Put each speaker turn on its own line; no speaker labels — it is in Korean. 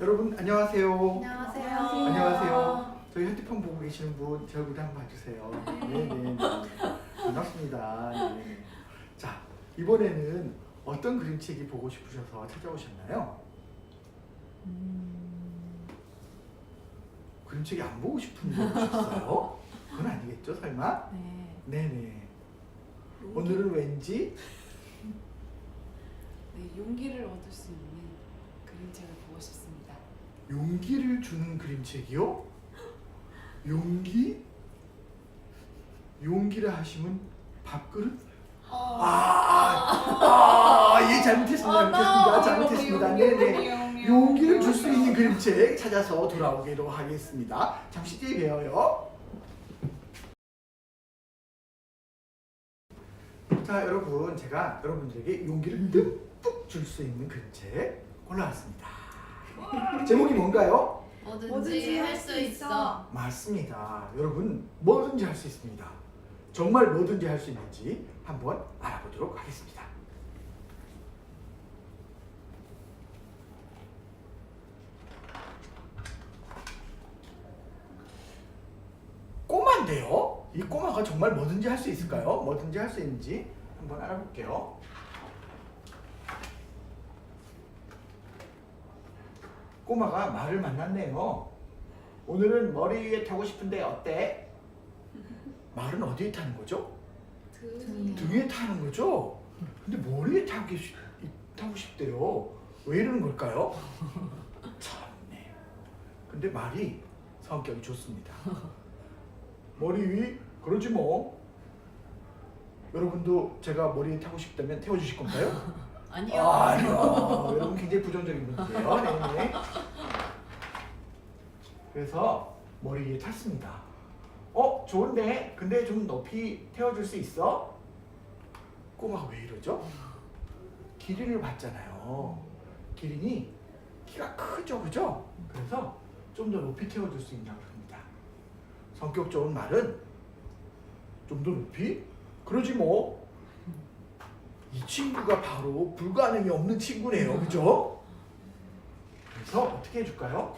여러분 안녕하세요.
안녕하세요.
안녕하세요. 저희 핸드폰 보고 계시는 분제 얼굴 한번 봐주세요. 네네. 반갑습니다. 네. 자 이번에는 어떤 그림책이 보고 싶으셔서 찾아오셨나요? 그림책이 안 보고 싶은 거 보셨어요? 그건 아니겠죠 설마?
네.
네네. 오늘은 왠지
네, 용기를 얻을 수 있는 그림책을 보고 싶습니다.
용기를 주는 그림책이요? 용기? 용기를 하시면 밥그릇? 아, 아, 예, 잘못했습니다. 잘못했습니다. 잘못했습니다. 네네. 용기를 줄 수 있는 그림책 찾아서 돌아오기로 하겠습니다. 잠시 뒤에 봬요. 자, 여러분, 제가 여러분들에게 용기를 듬뿍 줄 수 있는 그림책 골라왔습니다. 제목이 뭔가요?
뭐든지 할 수 있어.
맞습니다. 여러분, 뭐든지 할 수 있습니다. 정말 뭐든지 할 수 있는지 한번 알아보도록 하겠습니다. 꼬마인데요. 이 꼬마가 정말 뭐든지 할 수 있을까요? 뭐든지 할 수 있는지 한번 알아볼게요. 꼬마가 말을 만났네요. 오늘은 머리 위에 타고 싶은데 어때? 말은 어디에 타는 거죠?
등.
등에 타는 거죠? 근데 머리에 타고, 싶, 타고 싶대요. 왜 이러는 걸까요? 참네. 근데 말이 성격이 좋습니다. 머리 위? 그러지 뭐. 여러분도 제가 머리에 타고 싶다면 태워주실 건가요?
아니요.
아니요. 여러분 굉장히 부정적인 분이에요. 네. 그래서 머리 위에 탔습니다. 어, 좋은데. 근데 좀 높이 태워줄 수 있어? 꼬마가 왜 이러죠? 기린을 봤잖아요. 기린이 키가 크죠, 그죠? 그래서 좀 더 높이 태워줄 수 있냐고 합니다. 성격 좋은 말은 좀 더 높이? 그러지 뭐. 이 친구가 바로 불가능이 없는 친구네요. 그죠? 그래서 어떻게 해줄까요?